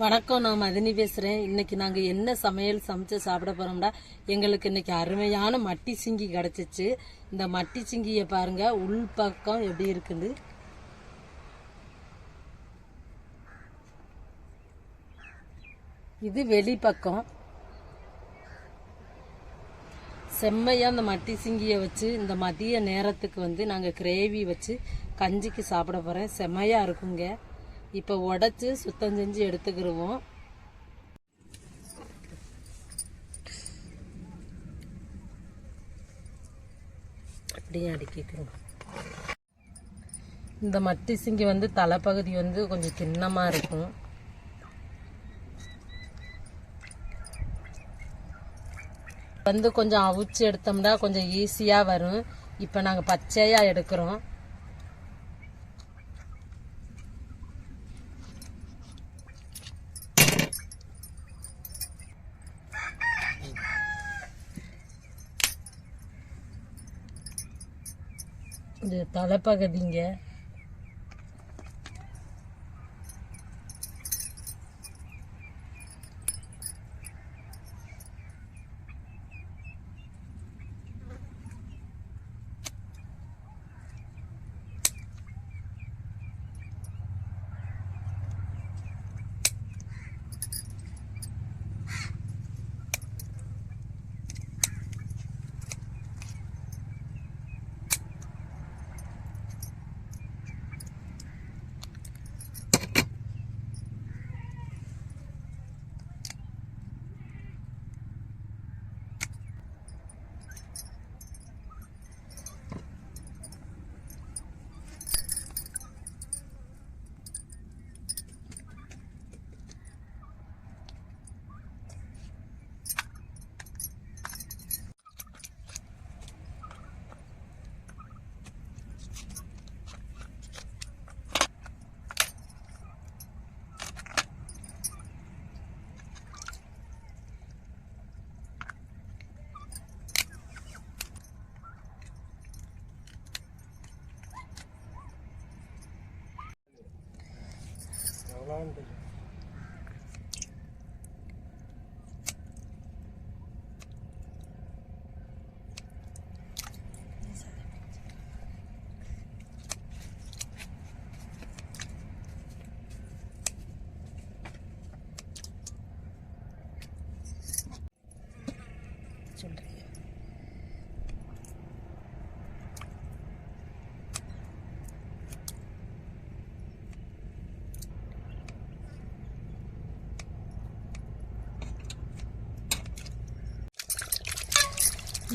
வணக்கம் நான் மதினி பேசுகிறேன் இன்னைக்கு நாங்கள் என்ன சமையல் சமைச்சு சாப்பிட போகிறோம்னா எங்களுக்கு இன்னைக்கு அருமையான மட்டி சிங்கி கிடச்சிச்சு. இந்த மட்டி சிங்கியை பாருங்க உள் பக்கம் எப்படி இருக்குது? இது வெளிப்பக்கம் செம்மையாக அந்த மட்டி சிங்கியை வச்சு இந்த மதிய நேரத்துக்கு வந்து நாங்கள் கிரேவி வச்சு கஞ்சிக்கு சாப்பிட போகிறேன் செம்மையாக இருக்குங்க. இப்போ உடச்சி சுத்தம் செஞ்சு எடுத்துக்கிடுவோம் அப்படியே அடுக்கிக்கிறோம் இந்த மட்டி சிங்கி வந்து தலைப்பகுதி வந்து கொஞ்சம் தின்னமாக இருக்கும். வந்து கொஞ்சம் அவிச்சு எடுத்தோம்னா கொஞ்சம் ஈஸியாக வரும். இப்போ நாங்கள் பச்சையாக எடுக்கிறோம். இந்த தலைப்பகுதிங்க. on the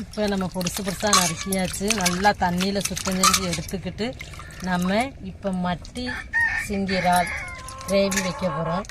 இப்போ நம்ம பொடுசு பொடுசாக நறுக்கியாச்சு. நல்லா தண்ணியில் சுத்தம் செஞ்சு எடுத்துக்கிட்டு நம்ம இப்போ மட்டி சிங்கிரால் கிரேவி வைக்க போகிறோம்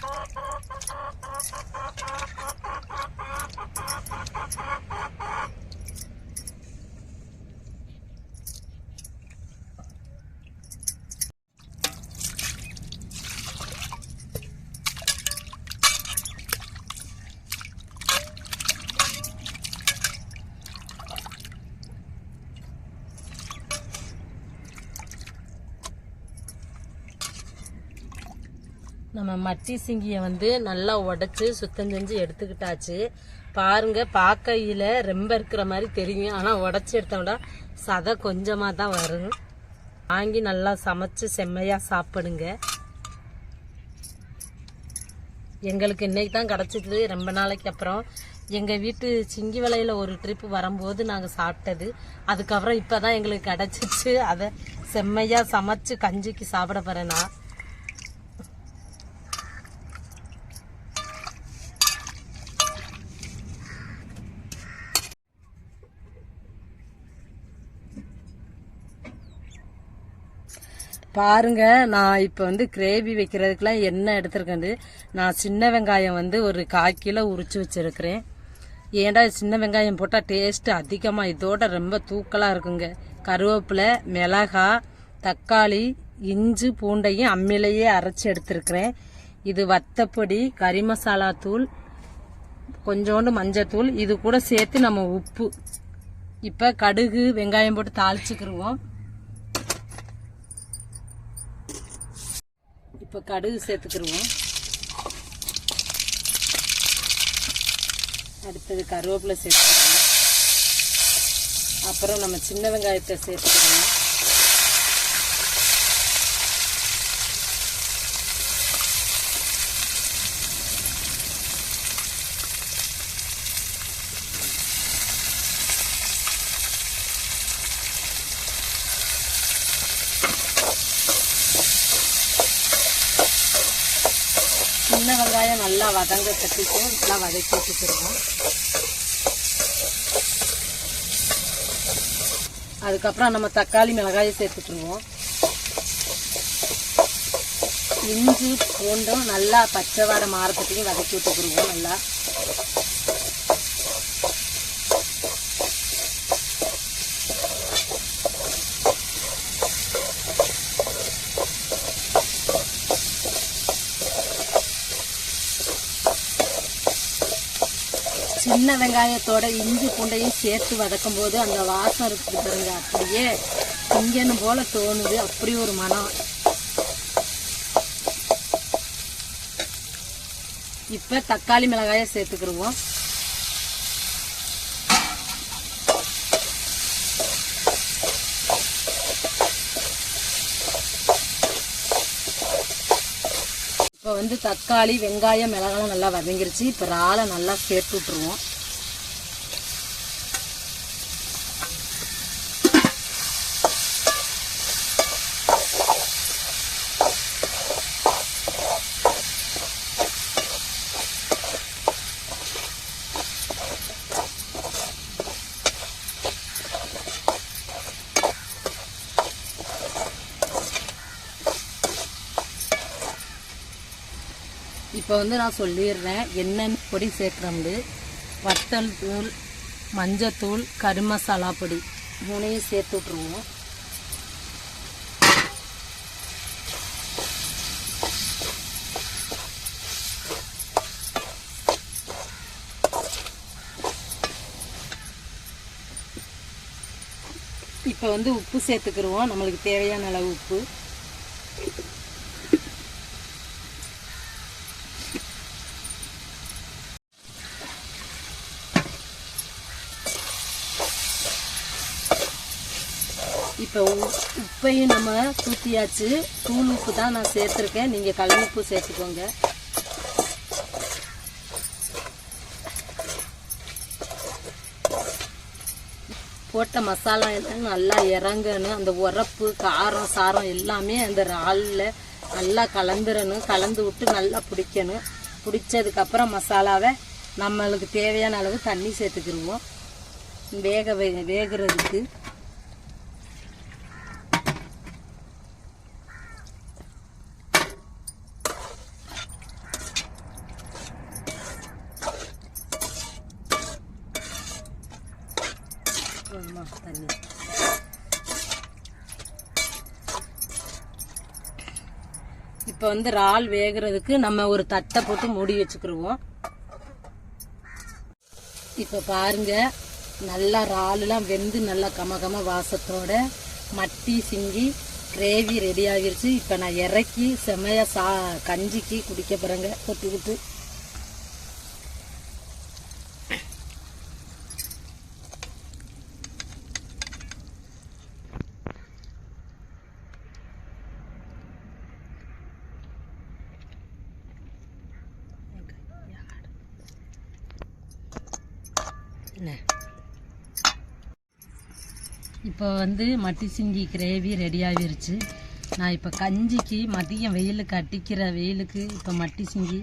நம்ம மட்டி சிங்கியை வந்து நல்லா உடச்சி சுத்தம் செஞ்சு எடுத்துக்கிட்டாச்சு. பாருங்க பார்க்கையில் ரொம்ப இருக்கிற மாதிரி தெரியும். ஆனால் உடச்சி எடுத்தோம்னா சதை கொஞ்சமாக தான் வரும். வாங்கி நல்லா சமைச்சு செம்மையாக சாப்பிடுங்க. எங்களுக்கு இன்றைக்கி தான் கிடச்சிது. ரொம்ப நாளைக்கு அப்புறம் எங்கள் வீட்டு சிங்கி வலையில் ஒரு ட்ரிப்பு வரும்போது நாங்கள் சாப்பிட்டது. அதுக்கப்புறம் இப்போ தான் எங்களுக்கு கிடச்சிச்சு. அதை செம்மையாக சமைச்சு கஞ்சிக்கு சாப்பிட போகிறேன் நான். பாருங்க நான் இப்போ வந்து கிரேவி வைக்கிறதுக்கெலாம் என்ன எடுத்துருக்கேன் நான் சின்ன வெங்காயம் வந்து ஒரு கால் கிலோ உரிச்சு வச்சுருக்கிறேன். ஏன்டா சின்ன வெங்காயம் போட்டால் டேஸ்ட்டு அதிகமாக இதோட ரொம்ப தூக்கலாக இருக்குங்க. கருவேப்பிலை மிளகா தக்காளி இஞ்சி பூண்டையும் அம்மிலேயே அரைச்சி எடுத்துருக்கிறேன். இது வத்தப்பொடி கறி மசாலா தூள் கொஞ்சோண்டு மஞ்சத்தூள் இது கூட சேர்த்து நம்ம உப்பு. இப்போ கடுகு வெங்காயம் போட்டு தாளிச்சுக்கிருவோம். இப்போ கடுகு சேர்த்துக்கிடுவோம் அடுத்தது கருவேப்பிலை சேர்த்துக்கிறோம் அப்புறம் நம்ம சின்ன வெங்காயத்தை சேர்த்துக்கிறோம் சின்ன வெங்காயம் நல்லா வதங்க கட்டிக்கும் நல்லா வதக்கி வச்சுருக்கோம் அதுக்கப்புறம் நம்ம தக்காளி மிளகாயை சேர்த்துட்டுருவோம் இஞ்சி பூண்டும் நல்லா பச்சை வாடை மாறத்துக்கு வதக்கி விட்டுக்கிடுவோம் நல்லா. சின்ன வெங்காயத்தோட இஞ்சி பூண்டையும் சேர்த்து வதக்கும் போது அந்த வாசம் இருக்குது பாருங்க அப்படியே இங்கேன்னு போல தோணுது. அப்படி ஒரு மனம். இப்ப தக்காளி மிளகாயை சேர்த்துக்கிடுவோம் இப்போ வந்து தக்காளி வெங்காயம் மிளகாலாம் நல்லா வதங்கிருச்சு. இப்போ இறாலை நல்லா சேர்த்து விட்ருவோம் இப்போ வந்து நான் சொல்லிடுறேன் என்னென்ன பொடி சேர்க்குறோம்னு வத்தல் தூள் மஞ்சத்தூள் கரு மசாலா பொடி மூணையும் சேர்த்து விட்ருவோம் இப்போ வந்து உப்பு சேர்த்துக்கிருவோம். நம்மளுக்கு தேவையான அளவு உப்பு. இப்போ உப்பையும் நம்ம தூத்தியாச்சு தூள் உப்பு தான் நான் சேர்த்துருக்கேன். நீங்கள் கல் உப்பு சேர்த்துக்கோங்க. போட்ட மசாலா எல்லாம் நல்லா இறங்கணும். அந்த உரப்பு காரம் சாரம் எல்லாமே அந்த இறாலில் நல்லா கலந்துடணும் கலந்து விட்டு நல்லா பிடிக்கணும். பிடிச்சதுக்கப்புறம் மசாலாவை நம்மளுக்கு தேவையான அளவு தண்ணி சேர்த்துக்கிடுவோம் வேக வே- வேகிறதுக்கு ஆமா, தண்ணி இப்போ வந்து இறால் வேகிறதுக்கு நம்ம ஒரு தட்டை போட்டு மூடி வச்சுக்கிருவோம். இப்போ பாருங்க நல்லா இறாலுலாம் வெந்து நல்லா கம கம வாசத்தோட மட்டி சிங்கி கிரேவி ரெடி ஆகிருச்சு. இப்போ நான் இறக்கி செமையாக சா கஞ்சிக்கு குடிக்க போகிறேங்க தொட்டுக்கிட்டு என்ன இப்போ வந்து மட்டி சிங்கி கிரேவி ரெடி ஆகிருச்சு. நான் இப்போ கஞ்சிக்கு மதியம் வெயிலுக்கு அடிக்கிற வெயிலுக்கு இப்போ மட்டி சிங்கி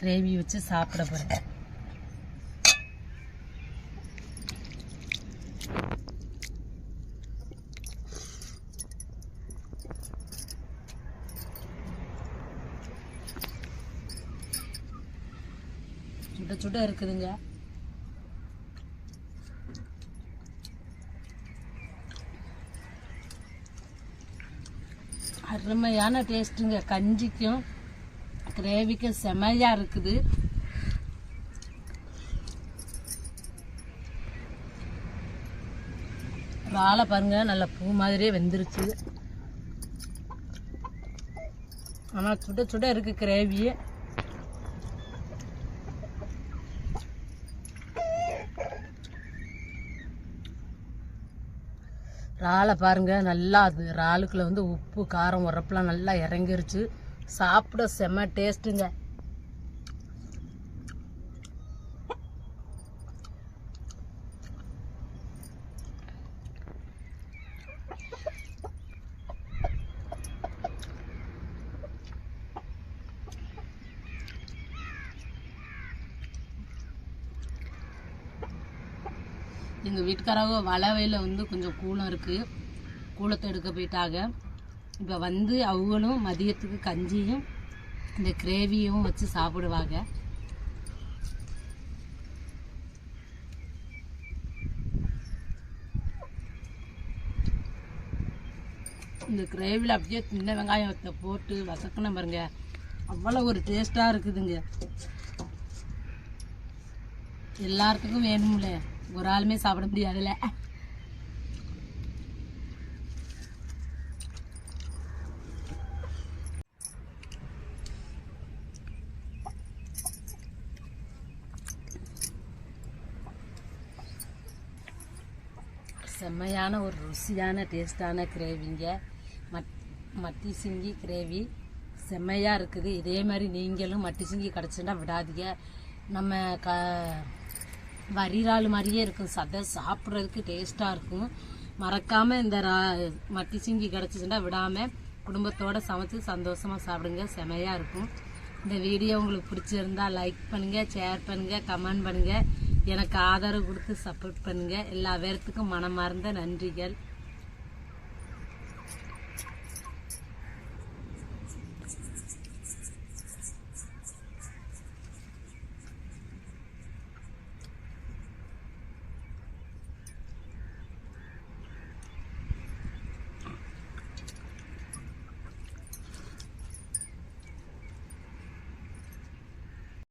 கிரேவி வச்சு சாப்பிட போகிறேன் சுட சுட இருக்குதுங்க. அருமையான டேஸ்ட்டுங்க. கஞ்சிக்கும் கிரேவிக்கும் செமையாக இருக்குது. வாழை பாருங்க நல்ல பூ மாதிரியே வெந்துருச்சு. ஆனால் சுட சுட இருக்குது கிரேவியே. இறாலை பாருங்க நல்லா அது இறாலுக்குள்ள வந்து உப்பு காரம் உரப்புலாம் நல்லா இறங்கிருச்சு. சாப்பிட செம்ம டேஸ்ட்டுங்க எங்கள் வீட்டுக்காராக வளவையில் வந்து கொஞ்சம் கூலம் இருக்குது கூலத்தை எடுக்க போயிட்டாங்க. இப்போ வந்து அவங்களும் மதியத்துக்கு கஞ்சியும் இந்த கிரேவியும் வச்சு சாப்பிடுவாங்க. இந்த கிரேவியில் அப்படியே சின்ன வெங்காயத்தை போட்டு வசக்கணும் பாருங்க. அவ்வளோ ஒரு டேஸ்ட்டாக இருக்குதுங்க. எல்லாத்துக்கும் வேணும்ல. ஒரு ஆளுமே சாப்பிட முடியாதுல்ல. செம்மையான ஒரு ருசியான டேஸ்டான கிரேவிங்க மட் மட்டி சிங்கி கிரேவி செம்மையாக இருக்குது. இதே மாதிரி நீங்களும் மட்டி சிங்கி கிடச்சுன்னா விடாதீங்க. நம்ம க வரிரால் மாதிரியே இருக்கும். சதை சாப்பிட்றதுக்கு டேஸ்ட்டாக இருக்கும். மறக்காமல் இந்த ரா மத்தி சிங்கி கிடச்சிச்சுன்னா விடாமல் குடும்பத்தோடு சமைச்சு சந்தோஷமாக சாப்பிடுங்க. செமையாக இருக்கும். இந்த வீடியோ உங்களுக்கு பிடிச்சிருந்தா லைக் பண்ணுங்கள் ஷேர் பண்ணுங்கள் கமெண்ட் பண்ணுங்கள் எனக்கு ஆதரவு கொடுத்து சப்போர்ட் பண்ணுங்கள் எல்லா பேர்த்துக்கும் மனமார்ந்த நன்றிகள்.